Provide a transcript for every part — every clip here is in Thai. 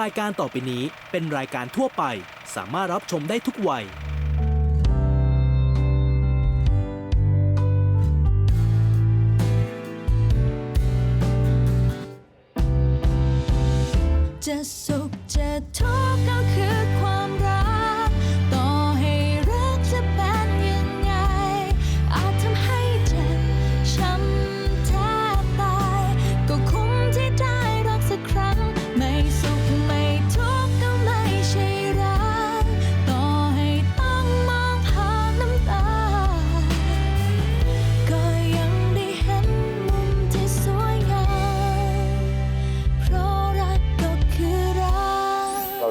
รายการต่อไปนี้เป็นรายการทั่วไป สามารถรับชมได้ทุกวัย จะสุขจะทุกข์ก็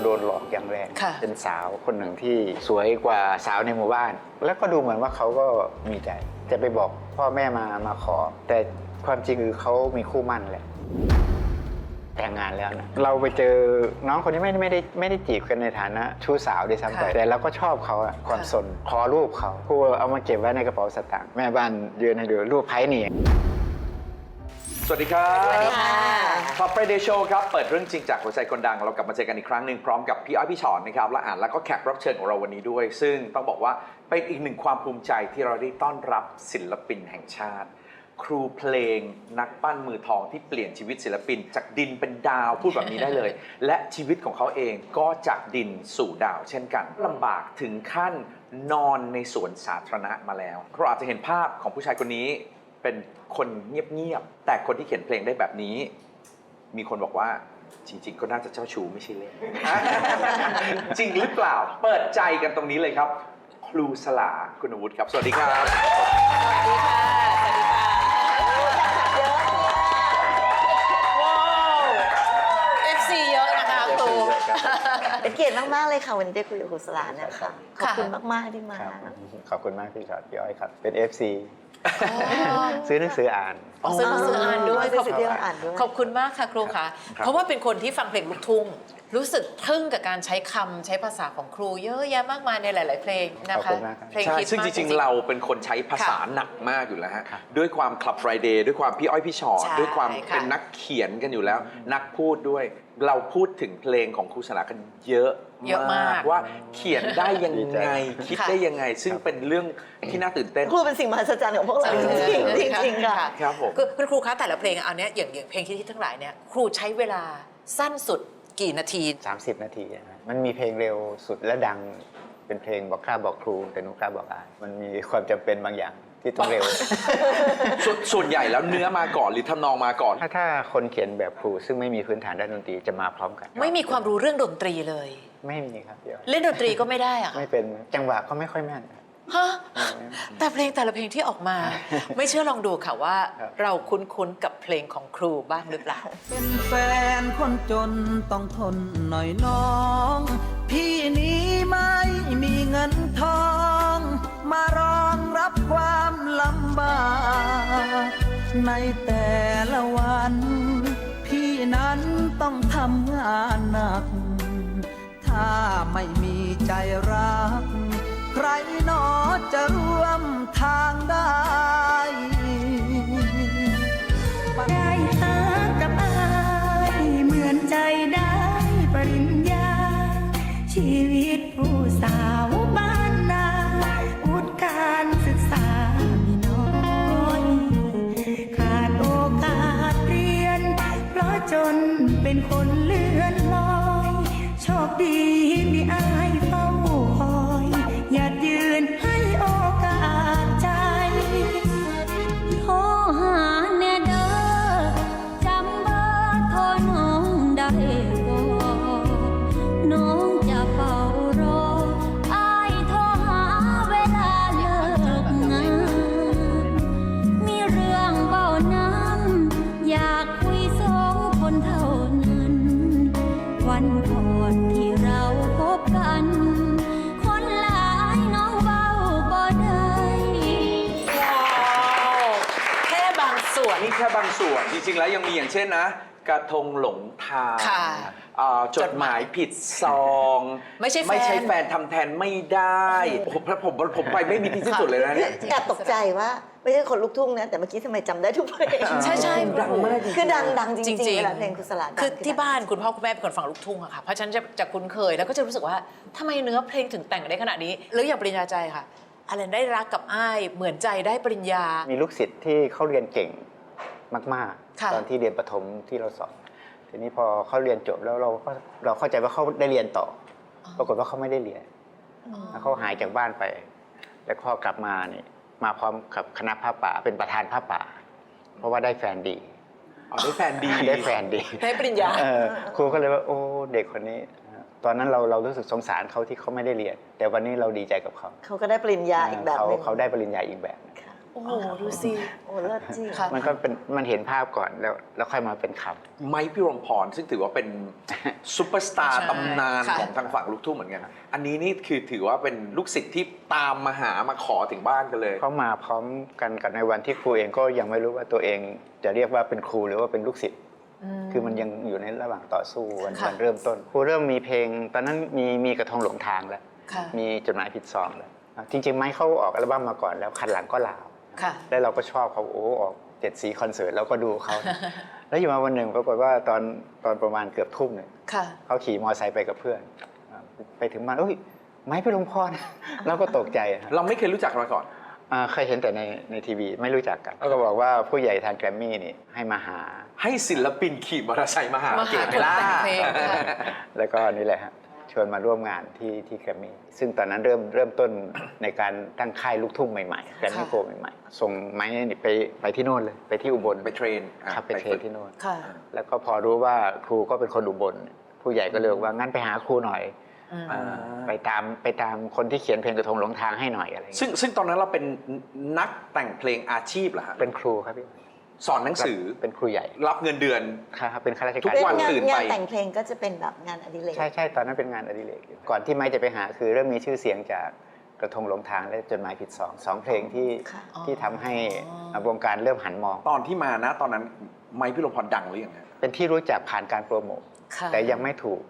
โดนหลอกอย่างแรงค่ะ เป็นสาวคนหนึ่งที่สวยกว่าสาวในหมู่บ้าน แล้วก็ดูเหมือนว่าเขาก็มีใจ จะไปบอกพ่อแม่มามาขอ แต่ความจริงคือเขามีคู่หมั่นแหละ แต่งงานแล้วนะเราไปเจอน้องคนนี้ไม่ไม่ได้ไม่ได้จีบกันในฐานะชู้สาวด้วยซ้ำไปค่ะแต่เราก็ชอบเขาอะความสนขอรูปเขาครูเอามาเก็บไว้ในกระเป๋าสตางค์แม่บ้านยืนให้ดูรูปไพ่นี่สวัสดีครับ สวัสดีค่ะ ฟับเฟรเดโชครับเปิดเรื่องจริงจากหัวใจคนดัง เรากลับมาเจอกันอีกครั้งหนึ่งพร้อมกับพี่อ้อยพี่ชอนนะครับและอ่านแล้วก็แขกรับเชิญของเราวันนี้ด้วย ซึ่งต้องบอกว่าเป็นอีกหนึ่งความภูมิใจที่เราได้ต้อนรับศิลปินแห่งชาติ ครูเพลงนักปั้นมือทองที่เปลี่ยนชีวิตศิลปิน จากดินเป็นดาวพูดแบบนี้ได้เลย และชีวิตของเขาเองก็จากดินสู่ดาว เช่นกันลำบากถึงขั้นนอนในสวนสาธารณะมาแล้วเราอาจจะเห็นภาพของผู้ชายคนนี้เป็นคนเงียบๆแต่คนที่เขียนเพลงได้แบบนี้ มีคนบอกว่าจริง ๆ ก็น่าจะเจ้าชู้ไม่ใช่เล่น จริงหรือเปล่า เปิดใจกันตรงนี้เลยครับ ครูสลาคุณวุฒิครับ สวัสดีครับสวัสดีค่ะสวัสดีค่ะว้าว FC เยอะนะคะครู เป็นเกียรติมาก ๆ เลยค่ะ วันนี้ได้คุยกับครูสลาเนี่ยค่ะขอบคุณมาก ๆ ที่มา ครับขอบคุณมากพี่ชอตพี่อ้อยครับ เป็น FC ซื้อหนังสืออ่านอ๋อซื้อหนังสืออ่านด้วยซื้อขอบหนังสือที่เราอ่านด้วย ขอบคุณมากค่ะครูค่ะเพราะว่าเป็นคนที่ฟังเพลงลูกทุ่ง รู้สึกทึ่งกับการใช้คำใช้ภาษาของครูเยอะแยะมากมายในหลาย ๆ เพลงนะขอบคะ คุณมากครับ เพลงใช่ฮิตซึ่งมากจริงๆ เราเป็นคนใช้ภาษาหนักมากอยู่แล้วฮะครับด้วยความคลับ Friday ด้วยความพี่อ้อยพี่ชอตใช่ด้วยความค่ะ เป็นนักเขียนกันอยู่แล้ว นักพูดด้วย เราพูดถึงเพลงของครูสลากันเยอะเยอะมาก ว่าเขียนได้ยังดีใจไง คิดค่ะได้ยังไง ซึ่งเป็นเรื่องที่น่าตื่นเต้น ครูเป็นสิ่งมหัศจรรย์ของพวกเราจริงๆจริงๆค่ะ ครับผม คือคุณครูคะแต่ละเพลงเอาเนี้ยอย่างอย่างเพลงที่ทั้งหลายเนี่ยครูใช้เวลาสั้นสุด กี่นาที 30 นาทีนะครับมันมีเพลงเร็วสุดและดังเป็นเพลงบอกข้าบอกครู แต่หนูข้าบอกอายมันมีความจำเป็นบางอย่างที่ต้องเร็วส่วนส่วนใหญ่แล้วเนื้อมาก่อนหรือทำนองมาก่อน ถ้าถ้าคนเขียนแบบครูซึ่งไม่มีพื้นฐานด้านดนตรีจะมาพร้อมกันไม่มีความรู้เรื่องดนตรีเลย ไม่มีครับเดี๋ยวเล่นดนตรีก็ไม่ได้อะไม่เป็นจังหวะก็ไม่ค่อยแม่นครับ ฮะแต่เพลงแต่ละเพลงที่ออกมา ไม่เชื่อลองดูค่ะว่าครับเราคุ้นๆกับเพลงของครูบ้างหรือเปล่า เป็นแฟนคนจนต้องทนหน่อยน้อง พี่นี้ไม่มีเงินทอง มารองรับความลำบาก ในแต่ละวัน พี่นั้นต้องทำงานหนัก ถ้าไม่มีใจรักางได้ได้หากับอายเหมือนใจได้ปริญญา ชีวิตผู้สาวบ้านนาอุดการศึกษามีน้อยขาดโอกาสเรียน เพราะจนเป็นคนเลื่อนลอย โชคดีมีอายางส่วนจริงๆแล้วยังมีอย่างเช่นนะ กระทงหลงทางค่ะอ่าจดหมายผิดซองไม่ใช่แฟน ไม่ใช่แฟนทำแทนไม่ได้โอ้โหผมผมผมไปไม่มีที่สิ้นสุดเลยนะเนี่ย แอบตกใจว่า ไม่ใช่คนลูกทุ่งนะ แต่เมื่อกี้ทำไมจำได้ทุกเพลงใช่ใช่ ดังมากจริงๆ คือดังดังจจริริงงๆๆเวลาเพลงคุสลาดังคือที่ดังบ้านคุณพ่อคุณแม่เป็นคนฟังลูกทุ่งอะค่ะ เพราะฉะนันจะจะคุ้นเคยแล้วก็จะรู้สึกว่าทำไมเนื้อเพลงถึงแต่งได้ขนาดนี้หรืออย่างปริญญาใจค่ะอะไรได้รักกับอ้ายเหมือนใจได้ปริญญา มีลูกศิษย์ที่เขาเรียนเก่ง มาก ค่ะ ๆ ตอนที่เรียนประถมที่เราสอน ทีนี้พอเขาเรียนจบแล้วเราก็เราเข้าใจว่าเขาได้เรียนต่ออปรากฏว่าเขาไม่ได้เรียนแล้วเขาหายจากบ้านไป แล้วพอกลับมานี่มาพร้อมกับคณะผ้าป่าเป็นประธานผ้าป่า เพราะว่าได้แฟนดี อ๋อได้แฟนดี ได้แฟนดี ได้ปริญญา เออครูก็เลยว่าโอ้เด็กคนนี้ ตอนนั้นเราเรารู้สึกสงสารเขาที่เขาไม่ได้เรียน แต่วันนี้เราดีใจกับเขาเขาก็ได้ปริญญาอีกแบบเขาหนึ่งเขาได้ปริญญาอีกแบบหนึ่ง ค่ะ โอ้โหดูสิโอ้เลิศจริงค่ะ มันก็เป็นมันเห็นภาพก่อนแล้วแล้วค่อยมาเป็นคำไม้พิรมพรซึ่งถือว่าเป็นซูเปอร์สตาร์ใช่ตำนานค่ะของทางฝั่งลูกทุ่งเหมือนกัน อันนี้นี่คือถือว่าเป็นลูกศิษย์ที่ตามมาหามาขอถึงบ้านกันเลย เขามาพร้อมกันกับในวันที่ครูเองก็ยังไม่รู้ว่าตัวเองจะเรียกว่าเป็นครูหรือว่าเป็นลูกศิษย์คือมันยังอยู่ในระหว่างต่อสู้วันค่ะวันเริ่มต้นครูเริ่มมีเพลง ตอนนั้นมีมีกระทงหลงทางแล้วค่ะมีจดหมายผิดซองแล้วอะจริงๆไม้เขาออกอัลบั้มมาก่อนแล้วคันหลังก็ลาว ค่ะ แล้วเราก็ชอบเขาโอ้ออกเจ็ดสีคอนเสิร์ตเราก็ดูเขา แล้วอยู่มาวันหนึ่งปรากฏว่าตอนตอนประมาณเกือบทุ่มหนึ่งค่ะ เขาขี่มอเตอร์ไซค์ไปกับเพื่อนอ่าไปถึงบ้านเอ้ยไม้พี่ลงพรเราก็ตกใจอะเราไม่เคยรู้จักมาก่อนอ่าเคยเห็นแต่ในในทีวีไม่รู้จักกันแล้วก็บอกว่าผู้ใหญ่ทางแกรมมี่นี่ให้มาหา ให้ศิลปินขี่มอเตอร์ไซค์มาหามาหาเก๋ไหมล่ะคนแต่งเพลงค่ะ แล้วก็นี่แหละฮะ ชวนมาร่วมงานที่ที่แกรมมี่ซึ่งตอนนั้นเริ่มเริ่มต้นในการตั้งค่ายลูกทุ่งใหม่ๆแกรมมี่ค่ะโกใหม่ๆ ส่งไม้นี่ไปไปที่โน่นเลย ไปที่อุบลไปเทรนอะครับไปเทรฝึนกที่โน่นค่ะ แล้วก็พอรู้ว่าครูก็เป็นคนอุบล ผู้ใหญ่ก็เลยบอกว่างั้นไปหาครูหน่อยอืมอ่าไปตามไปตามคนที่เขียนเพลงกระทงหลงทางให้หน่อยอะไรอย่างซึ่เงี้ยงซึ่งตอนนั้นเราเป็นนักแต่งเพลงอาชีพเหรอฮะเป็นครูครับพี่ สอนหนังสือเป็นครูใหญ่ รับเงินเดือนครับเป็นข้าราชทุการกวันงานตื่นไปงานแต่งเพลงก็จะเป็นแบบงานอดิเรกใช่ใช่ตอนนั้นเป็นงานอดิเรกอยู่ก่อนที่ไม้จะไปหาคือเริ่มมีชื่อเสียงจากกระทงหลงทางและจดหมายผิดสองสองเพลงที่ค่ะที่ทำให้อ๋อวงการเริ่มหันมอง ตอนที่มานะตอนนั้นไม้พิรมพรดังหรือยังฮะเป็นที่รู้จักผ่านการโปรโมทค่ะแต่ยังไม่ถูก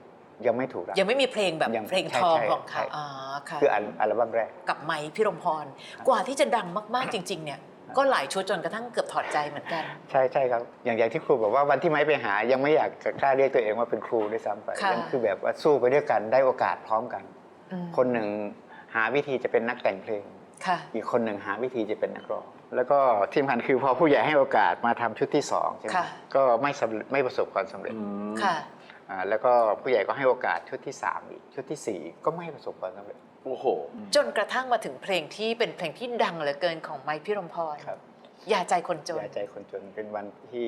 ยังไม่ถูกรับยังไม่มีเพลงแบบยังเพลงใช่ทองใช่ของใช่เขาอ๋อค่ะคืออัลอัลบั้มแรกกับไม้พี่รมพรกว่าที่จะดังมากๆจริง ๆเนี่ย ก็หลายชุดจนกระทั่งเกือบถอดใจเหมือนกัน ใช่ใช่ครับ อย่างอย่างที่ครูบอกว่าวันที่ไม้ไปหา ยังไม่อยากจะกล้าเรียกตัวเองว่าเป็นครูด้วยซ้ำไปค่ะ ยังคือแบบว่าสู้ไปด้วยกันได้โอกาสพร้อมกัน อืมคนหนึ่งหาวิธีจะเป็นนักแต่งเพลง ค่ะ อีกคนหนึ่งหาวิธีจะเป็นนักร้องแล้วก็ที่สำคัญคือพอผู้ใหญ่ให้โอกาสมาทำชุดที่สองใช่ไหมค่ะ ก็ไม่สำเร็จไม่ประสบความสำเร็จค่ะ อ่าแล้วก็ผู้ใหญ่ก็ให้โอกาสชุดที่สามอีกชุดที่สี่ก็ไม่ประสบความสำเร็จ โอ้โห จนกระทั่งมาถึงเพลงที่เป็นเพลงที่ดังเหลือเกินของไม้พี่รมพรครับ อย่าใจคนจนยาใจคนจนเป็นวันที่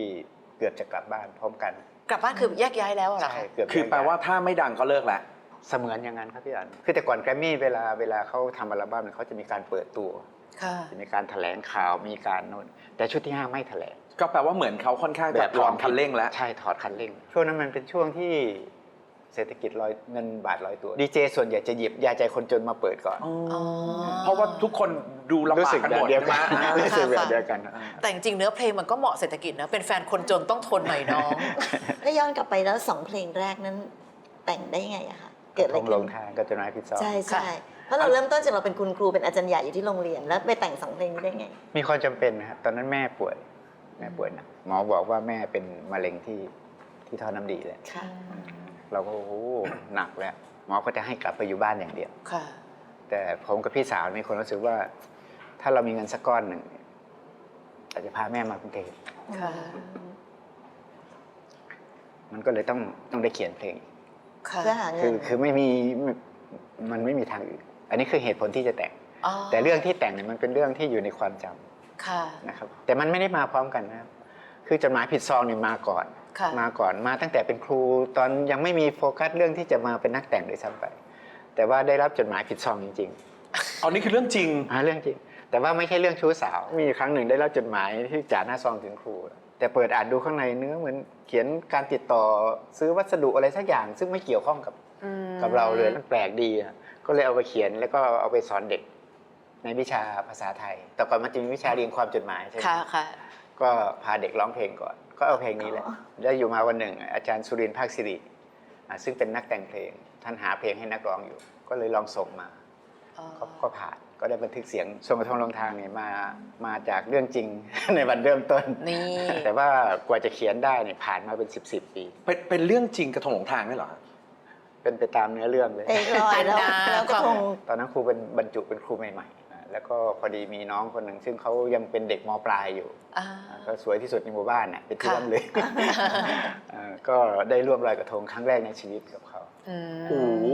เกือบจะกลับบ้านพร้อมกัน กลับบ้านคือแยกย้ายแล้วเหรอใช่คะเกือบคือแปลว่าถ้าไม่ดังก็เลิกแล้วเสมือนอย่างนั้นครับพี่อันคือแต่ก่อนแกรมมี่เวลาเวลาเขาทำอัลบั้มเนี่ยเขาจะมีการเปิดตัวค่ะจะมีการแถลงข่าวมีการโน่นแต่ชุดที่ห้าไม่แถลง ก็แปลว่าเหมือนเขาค่อนข้างจะลองคันเร่งแล้ว ใช่ถอดคันเร่ง ช่วงนั้นมันเป็นช่วงที่ เศรษฐกิจลอยเงินบาทลอยตัวดีเจส่วนใหญ่จะหยิบยาใจคนจนมาเปิดก่อนอ๋อเพราะว่าทุกคนดูลำรู้บากสึกกันแบหบมดเดียวใช่ไหมกันอ่ารู้สึกแบบเดียวกันแต่จริงๆเนื้อเพลงมันก็เหมาะเศรษฐกิจนะ เป็นแฟนคนจนต้องทนหน่อยน้อง ถ้าย้อนกลับไปแล้วสองเพลงแรกนั้นแต่งได้ยังไงอะคะเกิดอะไรลงลขึ้งนทางกับจดหมายผิดซองใช่ใช่ เพราะเราเริ่มต้นจากเราเป็นคุณครูเป็นอาจารย์ใหญ่อยู่ที่โรงเรียน แล้วไปแต่งสองเพลงนี้ได้ไง มีความจำเป็นนะครับตอนนั้นแม่ป่วย แม่ป่วยหนักหมอบอกว่าแม่เป็นมะเร็งที่ที่ท่อน้ำดีเลย ค่ะ เราก็โอ้โหหนักแล้วหมอก็จะให้กลับไปอยู่บ้านอย่างเดียว ค่ะ แต่ผมกับพี่สาวมีคนรู้สึกว่า ถ้าเรามีเงินสักก้อนหนึ่งอาจจะพาแม่มากรุงเทพค่ะ มันก็เลยต้องต้องได้เขียนเพลง ค่ะ เพื่อหาเงิคือนคือไม่มีมันไม่มีทางอื่นอันนี้คือเหตุผลที่จะแต่งอ๋อแต่เรื่องที่แต่งเนี่ยมันเป็นเรื่องที่อยู่ในความจำค่ะ นะครับ แต่มันไม่ได้มาพร้อมกันนะครับ คือจดหมายผิดซองเนี่ยมาก่อนค่ะ มาก่อนมาตั้งแต่เป็นครูตอนยังไม่มีโฟกัสเรื่องที่จะมาเป็นนักแต่งด้วยซ้ำไป แต่ว่าได้รับจดหมายผิดซองจริงเอานี่คือเรื่องจริงๆอ่าเรื่องจริง แต่ว่าไม่ใช่เรื่องชู้สาว มีอยู่ครั้งหนึ่งได้รับจดหมายที่จ่าหน้าซองถึงครู แต่เปิดอ่านดูข้างในเนื้อเหมือนเขียนการติดต่อซื้อวัสดุอะไรสักอย่าง ซึ่งไม่เกี่ยวข้องกับอืมกับเราเลยมันแปลกดีอะก็เลยเอาไปเขียนแล้วก็เอาไปสอนเด็กในวิชาภาษาไทย แต่ก่อนมันจะมีวิชาเรียงความจดหมายใช่ไหมค่ะค่ะก็พาเด็กร้องเพลงก่อน ก็เอาเพลงนี้แหละอ๋อแล้วอยู่มาวันหนึ่ง อาจารย์สุรินทร์ภาคสิริอะซึ่งเป็นนักแต่งเพลง ท่านหาเพลงให้นักร้องอยู่ ก็เลยลองส่งมาอ๋อก็ก็ผ่านก็ได้บันทึกเสียงทรงกระทงลงทางเนี่ยมามาจากเรื่องจริงในวันเริ่มต้นนี่แต่ว่ากว่าจะเขียนได้เนี่ยผ่านมาเป็น 10บสปี เป็นเป็นเรื่องจริงกระทงหลงทางนี่เหรอฮะเป็นไปตามเนื้อเรื่องเลยเอกลอยแล้วแล้วก็คงตอนนั้นครูเป็นบรรจุเป็นครูใหม่ๆอ่า แล้วก็พอดีมีน้องคนหนึ่งซึ่งเขายังเป็นเด็กมปลายอยู่อ่าอ่าก็สวยที่สุดในหมู่บ้านน่ะเป็นที่ค่ะร่ำเลยอ่าก็ได้ร่วมลอยกระทงครั้งแรกในชีวิตกับเขาอืมโอ้โห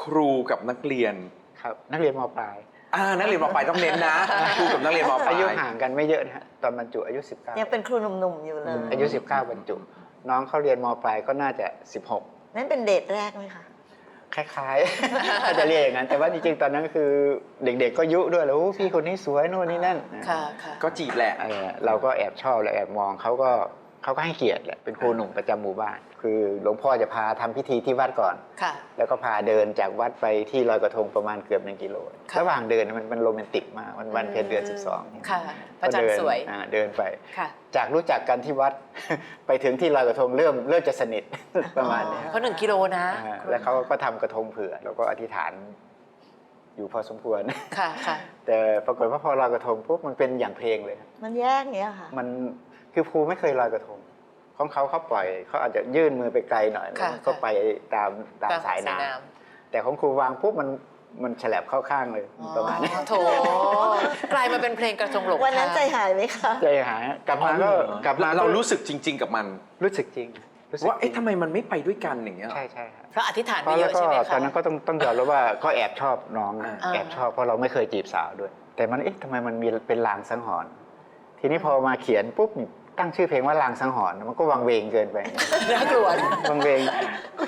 ครูกับนักเรียนครับนักเรียนมปลายอ่านักเรียนมปลายต้องเน้นนะครูกับนักเรียนมปลาอายุยห่างกันไม่เยอะนะฮะตอนบรรจุอายุยังเป็นครูหนุ่มๆอยู่เลย19อายุ 19บรรจุ น้องเขาเรียนมปลายก็น่าจะ 16 นั่นเป็นเดทแรกไหมคะ คล้ายๆ อาจจะเรียกอย่างนั้น แต่ว่าจริงๆ ตอนนั้นคือเด็กๆ ก็ยุด้วยแล้วโอ้พี่คนนี้สวยนู่นนี่นั่น ค่ะค่ะก็จีบแหละ เออเราก็แอบชอบและแอบมองเขาก็ เขาก็ให้เกียรติแหละเป็นครูหนุ่มประจำหมู่บ้าน คือหลวงพ่อจะพาทำพิธีที่วัดก่อนค่ะแล้วก็พาเดินจากวัดไปที่ลอยกระทงประมาณเกือบหนึ่งกิโลค่ะระหว่างเดินมันมันโรแมนติกมากมันวันเพ็ญเดือน12เนี่ยค่ะพระจันทร์ก็เดิสวยอ่าเดินไปค่ะจากรู้จักกันที่วัดไปถึงที่ลอยกระทงเริ่มเริ่มจะสนิทประมาณเนี้ยเพราะหนึ่งกิโลนะอ่าแล้วเขาก็ทำกระทงเผื่อแล้วก็อธิษฐานอยู่พอสมควรค่ะค่ะแต่ปรากฏว่าพอลอยกระทงปุ๊บมันเป็นอย่างเพลงเลย มันแยกเงี้ยค่ะ มัน คือครูไม่เคยลอยกระทงของเขาเขาปล่อยเขาอาจจะยื่นมือไปไกลหน่อยค่ะก็ไปตามตามสายน้ำแต่ของครูวางปุ๊บมันมันฉลับเข้าข้างเลยอ๋อประมาณนี้โถกลายมาเป็นเพลงกระทงหลงวันนั้นใจทางหายไหมคะ ใจหายกลับมาก็กลับมาเรารู้สึกจริง ๆ กับมัน รู้สึกจริงรู้สึกว่าเอ๊ะจริงทำไมมันไม่ไปด้วยกันอย่างเงี้ย ใช่ใช่ครับเพราะอธิษฐานเพไปราะเยแล้วอะก็ใช่ไหมคะตอนนั้นก็ต้องต้องยอมรับว่าก็แอบชอบน้องนะอ่า แอบชอบเพราะเราไม่เคยจีบสาวด้วย แต่มันเอ๊ะทำไมมันมีเป็นลางสังหรณ์ทีนี้พอมาเขียนปุ๊บนี่ ตั้งชื่อเพลงว่าลางสังหรณ์มันก็วังเวงเกินไป น่ากลัววังเวง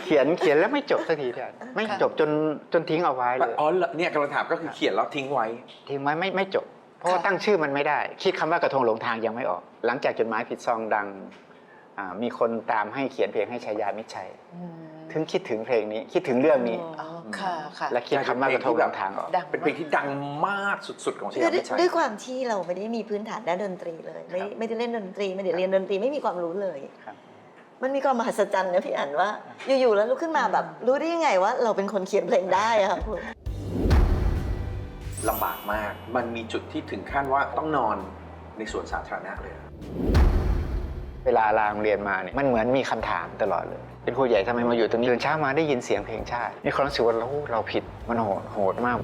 เขียนเขียนแล้วไม่จบสักทีพี่อันไม่ค่ะจบจนจนทิ้งเอาไว้เลยอ๋อเนี่ยกำลังถามก็คือเขียนแล้วทิ้งไว้ ทิ้งไว้ไม่ไม่จบ เพราะว่าค่ะตั้งชื่อมันไม่ได้ คิดคำว่ากระทงหลงทางยังไม่ออก หลังจากจดหมายผิดซองดังอ่า มีคนตามให้เขียนเพลงให้ชายามิตรชัยอืมถึงคิดถึงเพลงนี้คิดถึงเรื่องนี้อ๋อค่ะค่ะและคิดคำว่ากระทงหลงทางออกดังเป็นเพลงที่ดังมากสุดๆของชคืยาอด้มิวยชัยด้วยความที่เราไม่ได้มีพื้นฐานด้านดนตรีเลย ไม่ไม่ได้เล่นดนตรีไม่ได้เรียนดนตรีไม่มีความรู้เลยครับมันมีความมหัศจรรย์นะพี่อันว่า อยู่ๆแล้วลุกขึ้นมาแบบ รู้ได้ยังไงว่าเราเป็นคนเขียนเพลงได้อะค่ะคุณลำบากมาก มันมีจุดที่ถึงขั้นว่าต้องนอนในสวนสาธารณะเลย เวลาลาโรงเรียนมาเนี่ยมันเหมือนมีคำถามตลอดเลย เป็นครูใหญ่ทำไมมาอยู่ตรงนี้ตื่นเช้ามาได้ยินเสียงเพลงชาติมีความรู้สึกว่าเราเราผิดมันโหดโหดมาก